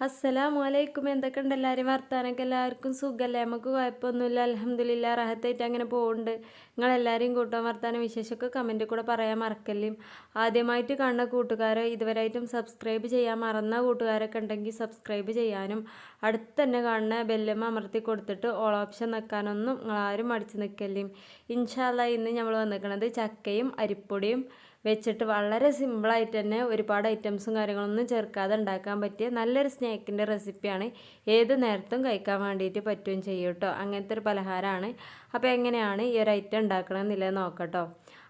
അസ്സലാമു അലൈക്കും എന്തൊക്കെ ഉണ്ട് എല്ലാവരും വർത്താനൊക്കെ എല്ലാവർക്കും സുഖമല്ലേ? നമുക്ക് കുഴപ്പമൊന്നുമില്ല. അലഹമ്മദില്ല റാഹത്തായിട്ട് അങ്ങനെ പോകുന്നുണ്ട് നിങ്ങളെല്ലാവരെയും കൂട്ടാൻ വർത്താനം വിശേഷമൊക്കെ കമന്റിൽ കൂടെ പറയാൻ മറക്കല്ലേ ആദ്യമായിട്ട് കാണുന്ന കൂട്ടുകാരെ ഇതുവരെയായിട്ടും സബ്സ്ക്രൈബ് ചെയ്യാൻ മറന്ന കൂട്ടുകാരൊക്കെ ഉണ്ടെങ്കിൽ സബ്സ്ക്രൈബ് ചെയ്യാനും അടുത്ത് തന്നെ കാണുന്ന ബെല്ലമ്മ അമർത്തി കൊടുത്തിട്ട് ഓൾ ഓപ്ഷൻ നിൽക്കാനൊന്നും നിങ്ങളാരും മടിച്ച് നിൽക്കല്ലേ ഇൻഷാല്ല ഇന്ന് നമ്മൾ വന്നിരിക്കുന്നത് ചക്കയും അരിപ്പൊടിയും വെച്ചിട്ട് വളരെ സിമ്പിളായിട്ട് തന്നെ ഒരുപാട് ഐറ്റംസും കാര്യങ്ങളൊന്നും ചേർക്കാതെ ഉണ്ടാക്കാൻ പറ്റിയ നല്ലൊരു സ്നാക്കിന്റെ റെസിപ്പിയാണ് ഏത് നേരത്തും കഴിക്കാൻ വേണ്ടിയിട്ട് പറ്റുകയും ചെയ്യും കേട്ടോ. അങ്ങനത്തെ ഒരു പലഹാരമാണ്. അപ്പോൾ എങ്ങനെയാണ് ഈ ഒരു ഐറ്റം ഉണ്ടാക്കണമെന്നില്ല നോക്കട്ടോ.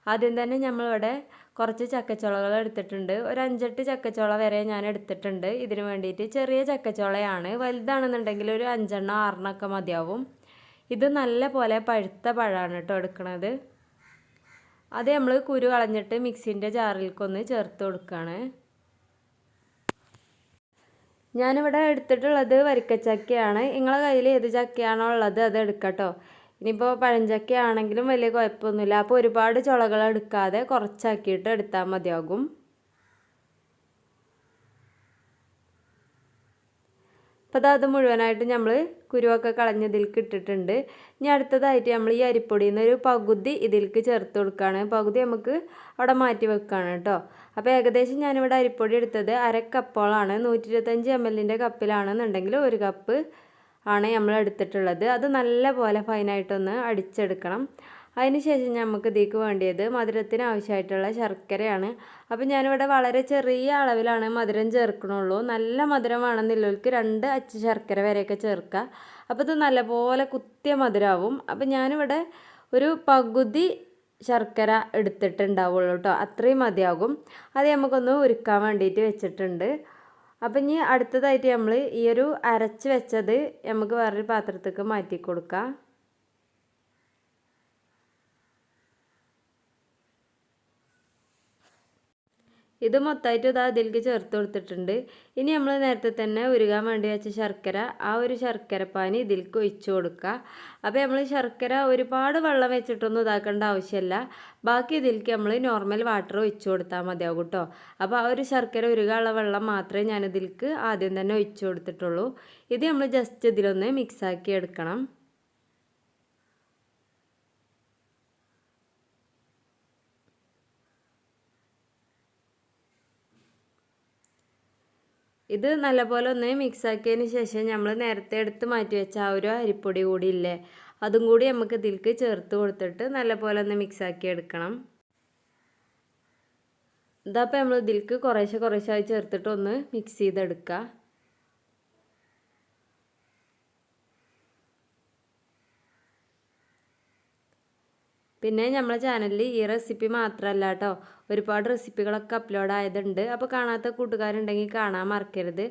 ആദ്യം തന്നെ നമ്മളിവിടെ കുറച്ച് ചക്കച്ചോളകൾ എടുത്തിട്ടുണ്ട്. ഒരു അഞ്ചെട്ട് ചക്കച്ചോള വരെ ഞാൻ എടുത്തിട്ടുണ്ട്. ഇതിന് വേണ്ടിയിട്ട് ചെറിയ ചക്കച്ചോളയാണ്. വലുതാണെന്നുണ്ടെങ്കിൽ ഒരു അഞ്ചെണ്ണം ആറെണ്ണമൊക്കെ മതിയാവും. ഇത് നല്ല പോലെ പഴുത്ത പഴമാണ് കേട്ടോ എടുക്കുന്നത് അത് നമ്മൾ കുരു കളഞ്ഞിട്ട് മിക്സിന്റെ ജാറിലേക്കൊന്ന് ചേർത്ത് കൊടുക്കുകയാണ് ഞാനിവിടെ എടുത്തിട്ടുള്ളത് വരിക്കച്ചക്കയാണ്. നിങ്ങളെ കയ്യിൽ ഏത് ചക്കയാണോ ഉള്ളത് അത് എടുക്കട്ടോ. ഇനിയിപ്പോൾ പഴഞ്ചക്കയാണെങ്കിലും വലിയ കുഴപ്പമൊന്നുമില്ല. അപ്പോൾ ഒരുപാട് ചുളകൾ എടുക്കാതെ കുറച്ചാക്കിയിട്ട് എടുത്താൽ മതിയാകും. അപ്പോൾ അത് മുഴുവനായിട്ട് നമ്മൾ കുരുവൊക്കെ കളഞ്ഞതിലേക്ക് ഇട്ടിട്ടുണ്ട്. ഇനി അടുത്തതായിട്ട് നമ്മൾ ഈ അരിപ്പൊടിയിൽ നിന്ന് ഒരു പകുതി ഇതിലേക്ക് ചേർത്ത് കൊടുക്കുകയാണ് പകുതി നമുക്ക് അവിടെ മാറ്റി വെക്കുകയാണ് കേട്ടോ അപ്പോൾ ഏകദേശം ഞാനിവിടെ അരിപ്പൊടി എടുത്തത് അര കപ്പോളാണ്. നൂറ്റി ഇരുപത്തഞ്ച് എം എല്ലിന്റെ കപ്പിലാണെന്നുണ്ടെങ്കിൽ ഒരു കപ്പ് ആണ് നമ്മൾ എടുത്തിട്ടുള്ളത്. അത് നല്ല പോലെ ഫൈനായിട്ടൊന്ന് അടിച്ചെടുക്കണം. അതിന് ശേഷം നമുക്ക് ഇതിലേക്ക് വേണ്ടിയത് മധുരത്തിന് ആവശ്യമായിട്ടുള്ള ശർക്കരയാണ്. അപ്പോൾ ഞാനിവിടെ വളരെ ചെറിയ അളവിലാണ് മധുരം ചേർക്കണുള്ളൂ. നല്ല മധുരം വേണമെന്നുള്ളവർക്ക് രണ്ട് അച്ച് ശർക്കര വരെയൊക്കെ ചേർക്കുക. അപ്പോൾ ഇത് നല്ലപോലെ കുത്തിയ മധുരമാവും അപ്പോൾ ഞാനിവിടെ ഒരു പകുതി ശർക്കര എടുത്തിട്ടുണ്ടാവുള്ളൂ കേട്ടോ അത്രയും മതിയാകും. അത് നമുക്കൊന്ന് ഉരുക്കാൻ വേണ്ടിയിട്ട് വെച്ചിട്ടുണ്ട്. അപ്പം ഇനി അടുത്തതായിട്ട് നമ്മൾ ഈ ഒരു അരച്ച് വെച്ചത് നമുക്ക് വേറൊരു പാത്രത്തേക്ക് മാറ്റി കൊടുക്കാം ഇത് മൊത്തമായിട്ട് ഇത് അതിലേക്ക് ചേർത്ത് കൊടുത്തിട്ടുണ്ട്. ഇനി നമ്മൾ നേരത്തെ തന്നെ ഉരുകാൻ വേണ്ടി വെച്ച ശർക്കര ആ ഒരു ശർക്കര ശർക്കരപ്പാനി ഇതിലേക്ക് ഒഴിച്ച് കൊടുക്കുക. അപ്പോൾ നമ്മൾ ശർക്കര ഒരുപാട് വെള്ളം വെച്ചിട്ടൊന്നും ഇതാക്കേണ്ട ആവശ്യമില്ല ബാക്കി ഇതിലേക്ക് നമ്മൾ നോർമൽ വാട്ടർ ഒഴിച്ച് കൊടുത്താൽ മതിയാവും കേട്ടോ. അപ്പോൾ ആ ഒരു ശർക്കര ഉരുകാനുള്ള വെള്ളം മാത്രമേ ഞാൻ ഇതിലേക്ക് ആദ്യം തന്നെ ഒഴിച്ചു കൊടുത്തിട്ടുള്ളൂ. ഇത് നമ്മൾ ജസ്റ്റ് ഇതിലൊന്ന് മിക്സാക്കി എടുക്കണം. ഇത് നല്ലപോലെ ഒന്ന് മിക്സ് ആക്കിയതിന് ശേഷം നമ്മൾ നേരത്തെ എടുത്ത് മാറ്റി വെച്ച ആ ഒരു അരിപ്പൊടി കൂടി ഇല്ലേ അതും കൂടി നമുക്ക് ഇതിലേക്ക് ചേർത്ത് കൊടുത്തിട്ട് നല്ലപോലെ ഒന്ന് മിക്സ് ആക്കി എടുക്കണം. ഇതപ്പോൾ നമ്മൾ ഇതിലേക്ക് കുറേശ്ശെ കുറേശ്ശായി ചേർത്തിട്ട് ഒന്ന് മിക്സ് ചെയ്തെടുക്കുക പിന്നെ നമ്മളെ ചാനലിൽ ഈ റെസിപ്പി മാത്രമല്ല കേട്ടോ ഒരുപാട് റെസിപ്പികളൊക്കെ അപ്ലോഡ് ആയതുണ്ട്. അപ്പോൾ കാണാത്ത കൂട്ടുകാരുണ്ടെങ്കിൽ കാണാൻ മറക്കരുത്.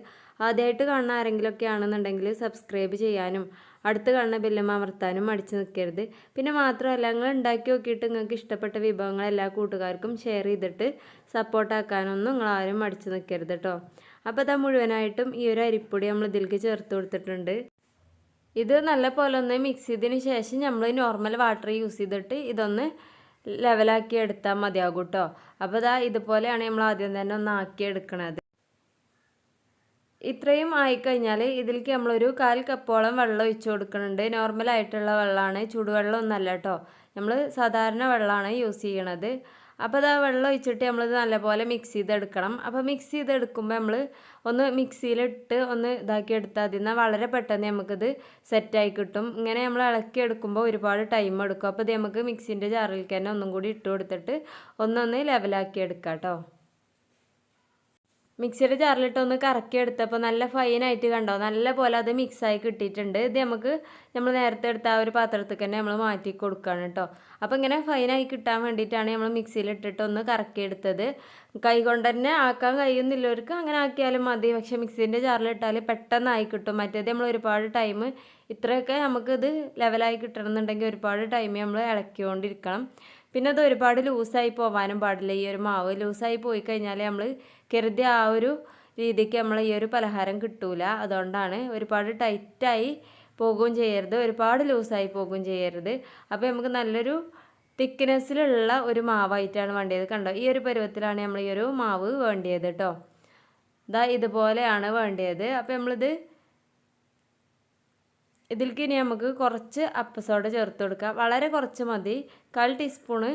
ആദ്യമായിട്ട് കാണുന്ന ആരെങ്കിലുമൊക്കെ ആണെന്നുണ്ടെങ്കിൽ സബ്സ്ക്രൈബ് ചെയ്യാനും അടുത്ത് കാണുന്ന ബെല്ലും അമർത്താനും മടിച്ച് നിൽക്കരുത് പിന്നെ മാത്രമല്ല നിങ്ങൾ ഉണ്ടാക്കി നോക്കിയിട്ട് നിങ്ങൾക്ക് ഇഷ്ടപ്പെട്ട വിഭവങ്ങൾ എല്ലാ കൂട്ടുകാർക്കും ഷെയർ ചെയ്തിട്ട് സപ്പോർട്ടാക്കാനൊന്നും നിങ്ങളാരും മടിച്ച് നിൽക്കരുത് കേട്ടോ അപ്പോൾ അതാ മുഴുവനായിട്ടും ഈ ഒരു അരിപ്പൊടി നമ്മൾ ഇതിലേക്ക് ചേർത്ത് കൊടുത്തിട്ടുണ്ട്. ഇത് നല്ലപോലെ ഒന്ന് മിക്സ് ചെയ്തതിന് ശേഷം നമ്മൾ നോർമൽ വാട്ടർ യൂസ് ചെയ്തിട്ട് ഇതൊന്ന് ലെവലാക്കി എടുത്താൽ മതിയാകും കേട്ടോ അപ്പോൾ ഇതാ ഇതുപോലെയാണ് നമ്മൾ ആദ്യം തന്നെ ഒന്ന് ആക്കി എടുക്കണത്. ഇത്രയും ആയിക്കഴിഞ്ഞാൽ ഇതിലേക്ക് നമ്മളൊരു കാൽ കപ്പോളം വെള്ളം ഒഴിച്ച് കൊടുക്കുന്നുണ്ട് നോർമലായിട്ടുള്ള വെള്ളമാണ്. ചൂടുവെള്ളം ഒന്നല്ല കേട്ടോ നമ്മൾ സാധാരണ വെള്ളമാണ് യൂസ് ചെയ്യണത്. അപ്പോൾ അത് വെള്ളം ഒഴിച്ചിട്ട് നമ്മളിത് നല്ലപോലെ മിക്സ് ചെയ്തെടുക്കണം. അപ്പോൾ മിക്സ് ചെയ്തെടുക്കുമ്പോൾ നമ്മൾ ഒന്ന് മിക്സിയിലിട്ട് ഒന്ന് ഇതാക്കി എടുത്താൽ മതി. എന്നാൽ വളരെ പെട്ടെന്ന് നമുക്കിത് സെറ്റായി കിട്ടും. ഇങ്ങനെ നമ്മൾ ഇളക്കി എടുക്കുമ്പോൾ ഒരുപാട് ടൈം എടുക്കും. അപ്പോൾ ഇത് നമുക്ക് മിക്സിന്റെ ജാറിലേക്ക് തന്നെ ഒന്നും കൂടി ഇട്ട് കൊടുത്തിട്ട് ഒന്നൊന്ന് ലെവലാക്കി എടുക്കാം കേട്ടോ മിക്സിയുടെ ജാറിലിട്ട് ഒന്ന് കറക്കി എടുത്തപ്പോൾ നല്ല ഫൈനായിട്ട് കണ്ടോ? നല്ല പോലെ അത് മിക്സായി കിട്ടിയിട്ടുണ്ട്. ഇത് നമുക്ക് നമ്മൾ നേരത്തെ എടുത്ത ആ ഒരു പാത്രത്തിൽ തന്നെ നമ്മൾ മാറ്റി കൊടുക്കുകയാണ് കേട്ടോ അപ്പോൾ ഇങ്ങനെ ഫൈനായി കിട്ടാൻ വേണ്ടിയിട്ടാണ് നമ്മൾ മിക്സിയിൽ ഇട്ടിട്ട് ഒന്ന് കറക്കി എടുത്തത് കൈ കൊണ്ട് തന്നെ ആക്കാൻ കഴിയുന്നില്ലവർക്ക് അങ്ങനെ ആക്കിയാലും മതി. പക്ഷേ മിക്സിന്റെ ജാറിലിട്ടാൽ പെട്ടെന്നായി കിട്ടും. മറ്റേത് നമ്മൾ ഒരുപാട് ടൈം ഇത്രയൊക്കെ നമുക്കിത് ലെവലായി കിട്ടണമെന്നുണ്ടെങ്കിൽ ഒരുപാട് ടൈം നമ്മൾ ഇളക്കിക്കൊണ്ടിരിക്കണം. പിന്നെ അത് ഒരുപാട് ലൂസായി പോവാനും പാടില്ല. ഈ ഒരു മാവ് ലൂസായി പോയി കഴിഞ്ഞാൽ നമ്മൾ കരുതിയ ആ ഒരു രീതിക്ക് നമ്മൾ ഈ ഒരു പലഹാരം കിട്ടൂല. അതുകൊണ്ടാണ് ഒരുപാട് ടൈറ്റായി പോകുകയും ചെയ്യരുത്. ഒരുപാട് ലൂസായി പോകുകയും ചെയ്യരുത്. അപ്പോൾ നമുക്ക് നല്ലൊരു തിക്നെസ്സിലുള്ള ഒരു മാവായിട്ടാണ് വേണ്ടിയത്. കണ്ടോ? ഈ ഒരു പരുവത്തിലാണ് നമ്മൾ ഈ ഒരു മാവ് വേണ്ടിയത് കേട്ടോ ഇതാ ഇതുപോലെയാണ് വേണ്ടത് അപ്പോൾ നമ്മളിത് ഇതിലേക്ക് ഇനി നമുക്ക് കുറച്ച് അപ്പസോഡ ചേർത്ത് കൊടുക്കാം. വളരെ കുറച്ച് മതി. കാൽ ടീസ്പൂണ്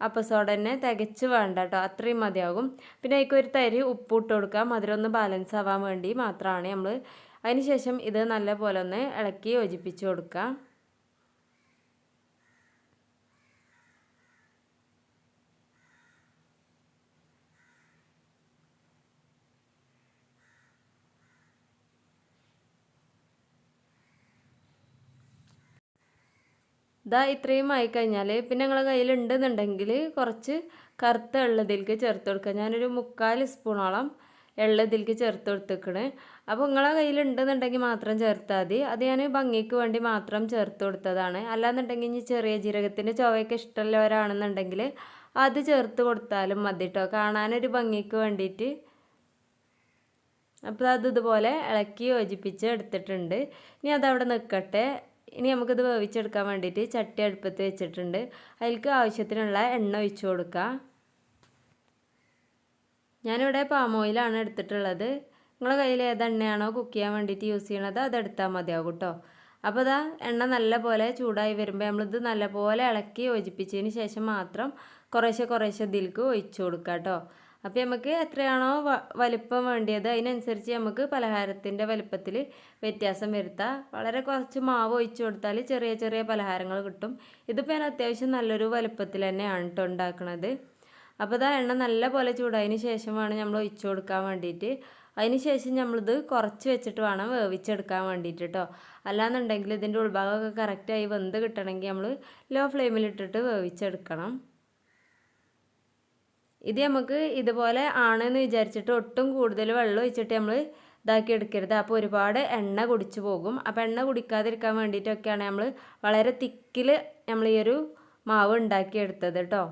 അപ്പസോഡ തന്നെ തികച്ച് വേണ്ട കേട്ടോ. അത്രയും മതിയാകും. പിന്നെ അതിലേക്ക് ഒരു തരി ഉപ്പ് ഇട്ട് കൊടുക്കാം. മധുരം ഒന്ന് ബാലൻസ് ആവാൻ വേണ്ടി മാത്രമാണ് നമ്മൾ അതിന് ശേഷം ഇത് നല്ലപോലെ ഒന്ന് ഇളക്കി യോജിപ്പിച്ച് കൊടുക്കാം. ഇതാ ഇത്രയും ആയിക്കഴിഞ്ഞാൽ പിന്നെ നിങ്ങളെ കയ്യിലുണ്ടെന്നുണ്ടെങ്കിൽ കുറച്ച് കറുത്ത എള്ളതിലേക്ക് ചേർത്ത് കൊടുക്കുക. ഞാനൊരു മുക്കാൽ സ്പൂണോളം എള്ളതിലേക്ക് ചേർത്ത് കൊടുത്തേക്കണ്. അപ്പോൾ നിങ്ങളെ കയ്യിലുണ്ടെന്നുണ്ടെങ്കിൽ മാത്രം ചേർത്താൽ മതി. അത് ഞാൻ ഭംഗിക്ക് വേണ്ടി മാത്രം ചേർത്ത് കൊടുത്തതാണ്. അല്ലാന്നുണ്ടെങ്കിൽ ഇനി ചെറിയ ജീരകത്തിന്റെ ചുവയൊക്കെ ഇഷ്ടമുള്ളവരാണെന്നുണ്ടെങ്കിൽ അത് ചേർത്ത് കൊടുത്താലും മതി കേട്ടോ കാണാനൊരു ഭംഗിക്ക് വേണ്ടിയിട്ട് അപ്പോൾ അത് ഇതുപോലെ ഇളക്കി യോജിപ്പിച്ച് എടുത്തിട്ടുണ്ട്. ഇനി അതവിടെ നിൽക്കട്ടെ ഇനി നമുക്കിത് വേവിച്ചെടുക്കാൻ വേണ്ടിയിട്ട് ചട്ടി അടുപ്പത്ത് വെച്ചിട്ടുണ്ട്. അതിൽക്ക് ആവശ്യത്തിനുള്ള എണ്ണ ഒഴിച്ചു കൊടുക്കുക ഞാനിവിടെ പാം ഓയിലാണ് എടുത്തിട്ടുള്ളത്. നിങ്ങളെ കയ്യിൽ ഏത് എണ്ണയാണോ കുക്ക് ചെയ്യാൻ വേണ്ടിയിട്ട് യൂസ് ചെയ്യണത് അത് എടുത്താൽ മതിയാകും കേട്ടോ. അപ്പോൾ ഇതാ എണ്ണ നല്ല പോലെ ചൂടായി വരുമ്പോൾ നമ്മളിത് നല്ലപോലെ ഇളക്കി യോജിപ്പിച്ചതിന് ശേഷം മാത്രം കുറേശ്ശെ കുറേശ്ശെ ഇതിലേക്ക് ഒഴിച്ചു കൊടുക്കുക കേട്ടോ. അപ്പോൾ നമുക്ക് എത്രയാണോ വലിപ്പം വേണ്ടിയത് അതിനനുസരിച്ച് നമുക്ക് പലഹാരത്തിന്റെ വലിപ്പത്തിൽ വ്യത്യാസം വരുത്താം. വളരെ കുറച്ച് മാവ് ഒഴിച്ച് കൊടുത്താൽ ചെറിയ ചെറിയ പലഹാരങ്ങൾ കിട്ടും. ഇതിപ്പോൾ ഞാൻ അത്യാവശ്യം നല്ലൊരു വലിപ്പത്തിൽ തന്നെയാണ് കേട്ടോ ഉണ്ടാക്കുന്നത് അപ്പോൾ ഇതാ എണ്ണ നല്ല പോലെ ചൂടായതിന് ശേഷം വേണം നമ്മൾ ഒഴിച്ചു കൊടുക്കാൻ വേണ്ടിയിട്ട്. അതിന് ശേഷം നമ്മളിത് കുറച്ച് വെച്ചിട്ട് വേണം വേവിച്ചെടുക്കാൻ വേണ്ടിയിട്ട് കേട്ടോ അല്ലാന്നുണ്ടെങ്കിൽ ഇതിന്റെ ഉൾഭാഗമൊക്കെ കറക്റ്റായി വെന്ത് കിട്ടണമെങ്കിൽ നമ്മൾ ലോ ഫ്ലെയിമിലിട്ടിട്ട് വേവിച്ചെടുക്കണം. ഇത് നമുക്ക് ഇതുപോലെ ആണെന്ന് വിചാരിച്ചിട്ട് ഒട്ടും കൂടുതൽ വെള്ളം ഒഴിച്ചിട്ട് നമ്മൾ ഇതാക്കി എടുക്കരുത്. അപ്പോൾ ഒരുപാട് എണ്ണ കുടിച്ചു പോകും. അപ്പോൾ എണ്ണ കുടിക്കാതിരിക്കാൻ വേണ്ടിയിട്ടൊക്കെയാണ് നമ്മൾ വളരെ തിക്കിൽ നമ്മൾ ഈ ഒരു മാവ് ഉണ്ടാക്കിയെടുത്തത് കേട്ടോ.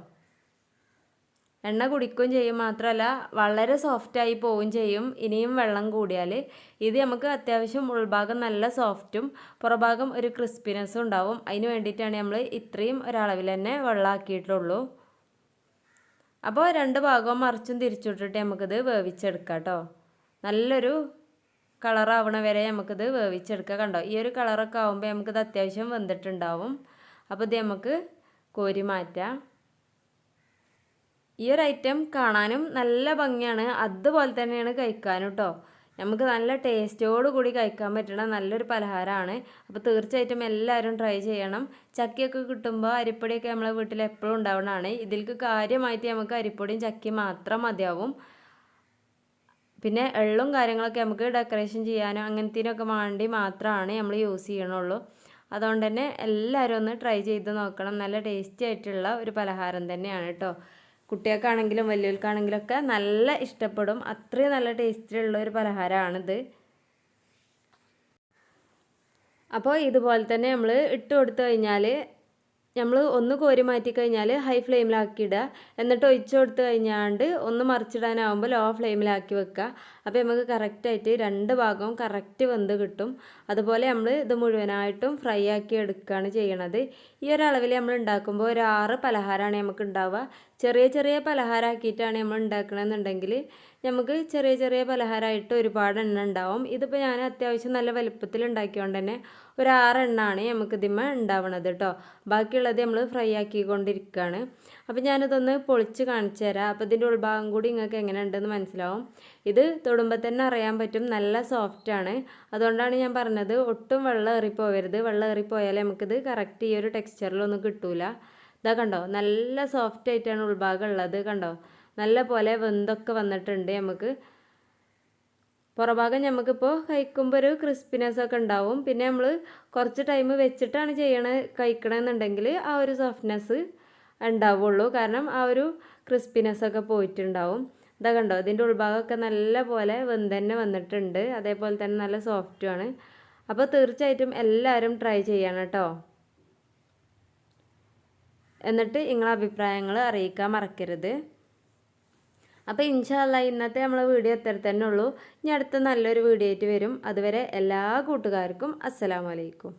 എണ്ണ കുടിക്കുകയും ചെയ്യും മാത്രമല്ല വളരെ സോഫ്റ്റായി പോവുകയും ചെയ്യും. ഇനിയും വെള്ളം കൂടിയാൽ ഇത് നമുക്ക് അത്യാവശ്യം ഉൾഭാഗം നല്ല സോഫ്റ്റും പുറഭാഗം ഒരു ക്രിസ്പിനെസ്സും ഉണ്ടാവും. അതിന് വേണ്ടിയിട്ടാണ് നമ്മൾ ഇത്രയും ഒരളവിൽ തന്നെ വെള്ളമാക്കിയിട്ടുള്ളൂ. അപ്പോൾ രണ്ട് ഭാഗവും മറിച്ചും തിരിച്ചുവിട്ടിട്ട് നമുക്കിത് വേവിച്ചെടുക്കാം കേട്ടോ നല്ലൊരു കളറാവണ വരെ നമുക്കിത് വേവിച്ചെടുക്കാം കണ്ടോ? ഈ ഒരു കളറൊക്കെ ആകുമ്പോൾ നമുക്കിത് അത്യാവശ്യം വെന്തിട്ടുണ്ടാവും. അപ്പോൾ ഇത് നമുക്ക് കോരി മാറ്റാം. ഈ ഒരു ഐറ്റം കാണാനും നല്ല ഭംഗിയാണ്. അതുപോലെ തന്നെയാണ് കഴിക്കാനും കേട്ടോ നമുക്ക് നല്ല ടേസ്റ്റോട് കൂടി കഴിക്കാൻ പറ്റുന്ന നല്ലൊരു പലഹാരമാണ്. അപ്പോൾ തീർച്ചയായിട്ടും എല്ലാവരും ട്രൈ ചെയ്യണം. ചക്കിയൊക്കെ കിട്ടുമ്പോൾ അരിപ്പൊടിയൊക്കെ നമ്മളെ വീട്ടിൽ എപ്പോഴും ഉണ്ടാവുന്നതാണ്. ഇതിൽക്ക് കാര്യമായിട്ട് നമുക്ക് അരിപ്പൊടിയും ചക്കയും മാത്രം മതിയാവും. പിന്നെ എള്ളും കാര്യങ്ങളൊക്കെ നമുക്ക് ഡെക്കറേഷൻ ചെയ്യാനോ അങ്ങനത്തേനൊക്കെ വേണ്ടി മാത്രമാണ് നമ്മൾ യൂസ് ചെയ്യണുള്ളൂ. അതുകൊണ്ട് തന്നെ എല്ലാവരും ഒന്ന് ട്രൈ ചെയ്ത് നോക്കണം. നല്ല ടേസ്റ്റി ആയിട്ടുള്ള ഒരു പലഹാരം തന്നെയാണ് കേട്ടോ. കുട്ടികൾക്കാണെങ്കിലും വലിയവർക്കാണെങ്കിലും ഒക്കെ നല്ല ഇഷ്ടപ്പെടും. അത്രയും നല്ല ടേസ്റ്റിലുള്ള ഒരു പലഹാരമാണിത്. അപ്പോൾ ഇതുപോലെ തന്നെ നമ്മൾ ഇട്ട് കൊടുത്തു കഴിഞ്ഞാൽ നമ്മൾ ഒന്ന് കോരി മാറ്റി കഴിഞ്ഞാൽ ഹൈ ഫ്ലെയിമിലാക്കി ഇടുക എന്നിട്ട് ഒഴിച്ചു കൊടുത്തു കഴിഞ്ഞാണ്ട് ഒന്ന് മറിച്ചിടാനാവുമ്പോൾ ലോ ഫ്ലെയിമിലാക്കി വെക്കുക. അപ്പോൾ നമുക്ക് കറക്റ്റായിട്ട് രണ്ട് ഭാഗവും കറക്റ്റ് വെന്ത് കിട്ടും. അതുപോലെ നമ്മൾ ഇത് മുഴുവനായിട്ടും ഫ്രൈ ആക്കി എടുക്കുകയാണ് ചെയ്യണത്. ഈ ഒരളവിൽ നമ്മൾ ഉണ്ടാക്കുമ്പോൾ ഒരു ആറ് പലഹാരമാണ് നമുക്ക് ഉണ്ടാവുക. ചെറിയ ചെറിയ പലഹാരമാക്കിയിട്ടാണ് നമ്മൾ ഉണ്ടാക്കണമെന്നുണ്ടെങ്കിൽ നമുക്ക് ചെറിയ ചെറിയ പലഹാരമായിട്ട് ഒരുപാട് എണ്ണ ഉണ്ടാവും. ഇതിപ്പോൾ ഞാൻ അത്യാവശ്യം നല്ല വലുപ്പത്തിൽ ഉണ്ടാക്കിയോണ്ട് തന്നെ ഒരു ആറെണ്ണമാണ് നമുക്ക് ഇതിമ ഉണ്ടാവണത് കേട്ടോ ബാക്കിയുള്ളത് നമ്മൾ ഫ്രൈ ആക്കിക്കൊണ്ടിരിക്കുകയാണ്. അപ്പോൾ ഞാനിതൊന്ന് പൊളിച്ച് കാണിച്ചു തരാം. അപ്പോൾ ഇതിന്റെ ഉൾഭാഗം കൂടി നിങ്ങൾക്ക് എങ്ങനെ ഉണ്ടെന്ന് മനസ്സിലാവും. ഇത് തൊടുമ്പോൾ തന്നെ അറിയാൻ പറ്റും നല്ല സോഫ്റ്റാണ് അതുകൊണ്ടാണ് ഞാൻ പറഞ്ഞത് ഒട്ടും വെള്ളം ഏറിപ്പോവരുത് വെള്ളം ഏറിപ്പോയാലേ നമുക്കിത് കറക്റ്റ് ഈ ഒരു ടെക്സ്ചറിലൊന്നും കിട്ടൂല. ഇതാ കണ്ടോ? നല്ല സോഫ്റ്റ് ആയിട്ടാണ് ഉൾഭാഗം ഉള്ളത് കണ്ടോ? നല്ല പോലെ വെന്തൊക്കെ വന്നിട്ടുണ്ട് നമുക്ക്. പുറഭാഗം നമുക്കിപ്പോൾ കഴിക്കുമ്പോൾ ഒരു ക്രിസ്പിനെസ് ഒക്കെ ഉണ്ടാവും. പിന്നെ നമ്മൾ കുറച്ച് ടൈം വെച്ചിട്ടാണ് ചെയ്യണ കഴിക്കണമെന്നുണ്ടെങ്കിൽ ആ ഒരു സോഫ്റ്റ്നെസ് ഉണ്ടാവുള്ളൂ. കാരണം ആ ഒരു ക്രിസ്പിനെസ് ഒക്കെ പോയിട്ടുണ്ടാവും. ഇതാ കണ്ടോ? ഇതിന്റെ ഉൾഭാഗമൊക്കെ നല്ല പോലെ വെന്തന്നെ വന്നിട്ടുണ്ട്. അതേപോലെ തന്നെ നല്ല സോഫ്റ്റുമാണ് അപ്പോൾ തീർച്ചയായിട്ടും എല്ലാവരും ട്രൈ ചെയ്യണം കേട്ടോ എന്നിട്ട് നിങ്ങളെ അഭിപ്രായങ്ങൾ അറിയിക്കാൻ മറക്കരുത്. അപ്പോൾ ഇൻഷാല്ല ഇന്നത്തെ നമ്മളെ വീഡിയോ എത്ര തന്നെ ഉള്ളൂ. ഇനി അടുത്ത നല്ലൊരു വീഡിയോ ആയിട്ട് വരും. അതുവരെ എല്ലാ കൂട്ടുകാർക്കും അസ്സലാമലൈക്കും